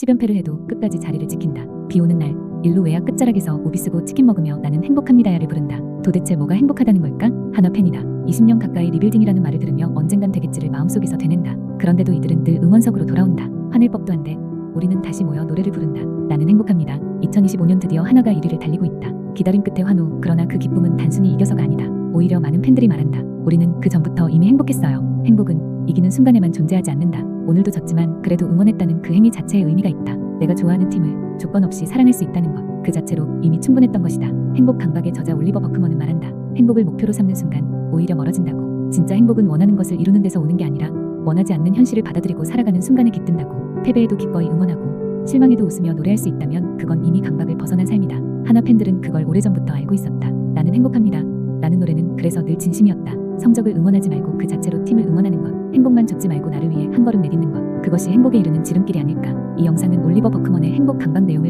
10연패를 해도 끝까지 자리를 지킨다. 비 오는 날 일로 외야 끝자락에서 우비 쓰고 치킨 먹으며 나는 행복합니다야를 부른다. 도대체 뭐가 행복하다는 걸까? 하나 팬이다. 20년 가까이 리빌딩이라는 말을 들으며 언젠간 되겠지를 마음속에서 되낸다. 그런데도 이들은 늘 응원석으로 돌아온다. 화낼 법도 한데 우리는 다시 모여 노래를 부른다. 나는 행복합니다. 2025년 드디어 하나가 1위를 달리고 있다. 기다림 끝에 환호. 그러나 그 기쁨은 단순히 이겨서가 아니다. 오히려 많은 팬들이 말한다. 우리는 그 전부터 이미 행복했어요. 행복은 이기는 순간에만 존재하지 않는다. 오늘도 졌지만 그래도 응원했다는 그 행위 자체에 의미가 있다. 내가 좋아하는 팀을 조건 없이 사랑할 수 있다는 것. 그 자체로 이미 충분했던 것이다. 행복 강박의 저자 올리버 버크먼은 말한다. 행복을 목표로 삼는 순간 오히려 멀어진다고. 진짜 행복은 원하는 것을 이루는 데서 오는 게 아니라 원하지 않는 현실을 받아들이고 살아가는 순간에 깃든다고. 패배에도 기꺼이 응원하고 실망에도 웃으며 노래할 수 있다면 그건 이미 강박을 벗어난 삶이다. 하나 팬들은 그걸 오래전부터 알고 있었다. 나는 행복합니다. 라는 노래는 그래서 늘 진심이었다. 성적을 응원하지 말고 그 자체로. 행복만 쫓지 말고 나를 위해 한 걸음 내딛는 것. 그것이 행복에 이르는 지름길이 아닐까. 이 영상은 올리버 버크먼의 행복 강박 내용을